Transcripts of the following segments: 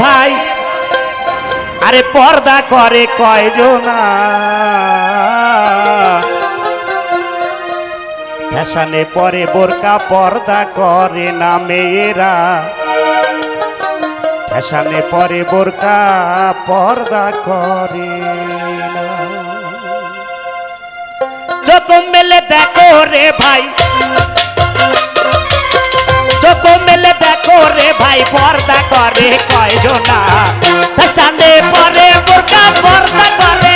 ভাই? আরে পর্দা করে কয়জনা ফ্যাশনে পরে বোরকা পর্দা করে না মেয়েরা। ফ্যাশনে পরে বোরকা পর্দা করে না। চোখ মেলে দেখো রে ভাই ভাই পর্দা করে কয়জনা? ফ্যাশনে পরে বোরকা পর্দা করে।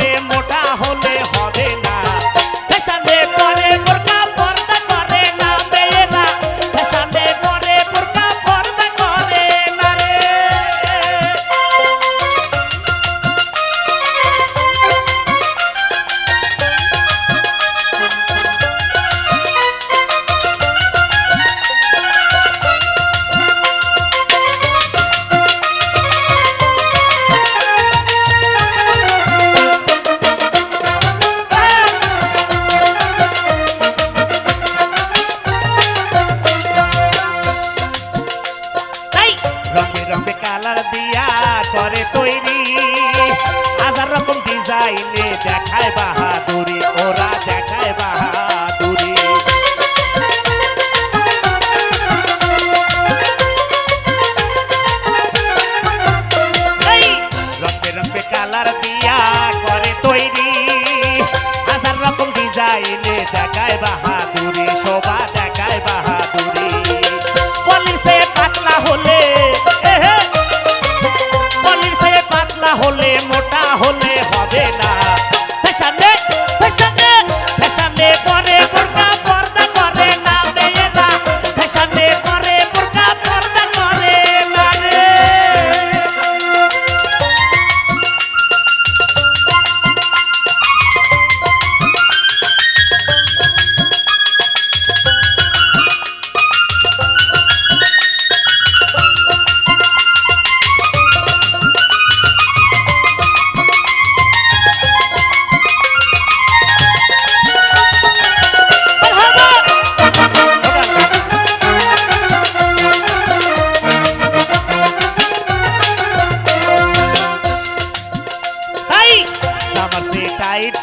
ডিজাইনে দেখায় বাহাদুরি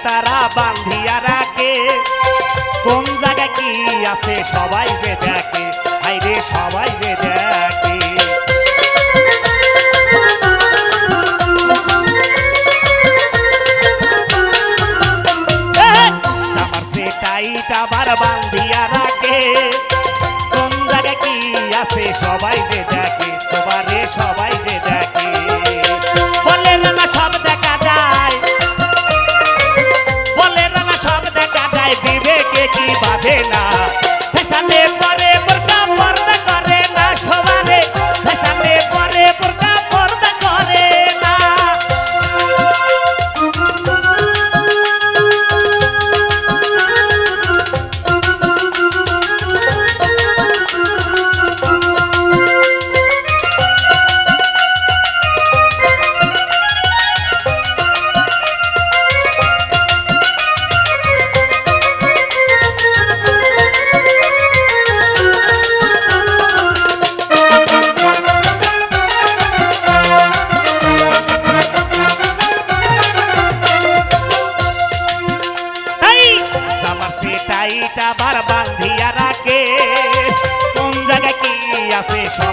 তারা বান্ধিয়া রাখে। কোন জায়গায় কি আছে সবাই যে দেখে। হাইরে সবাই যে দেখে। আবার বান্ধিয়া রাখে। কোন জায়গায় কি আছে সবাই যে দেখে। সবারে সবাই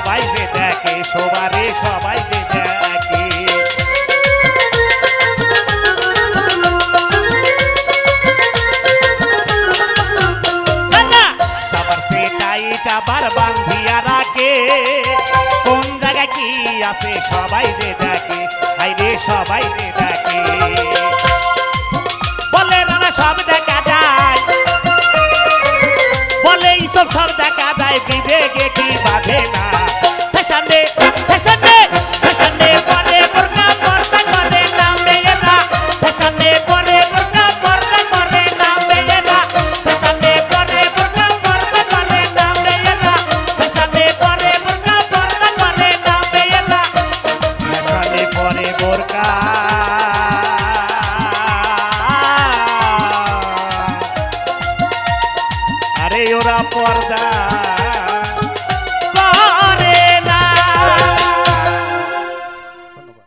সবাই দেখে, সবারে সবাই দেখে। আবার পেটাইটা আবার বান্ধিয়া রাখে। কোন জায়গায় কি আছে, সবাই যে দেখে হাইরে সবাই যে দেখে। বলে, রানা, সব দেখা যায়। বলে, এইসব সব দেখা যায়, বিবেকে কি বাদ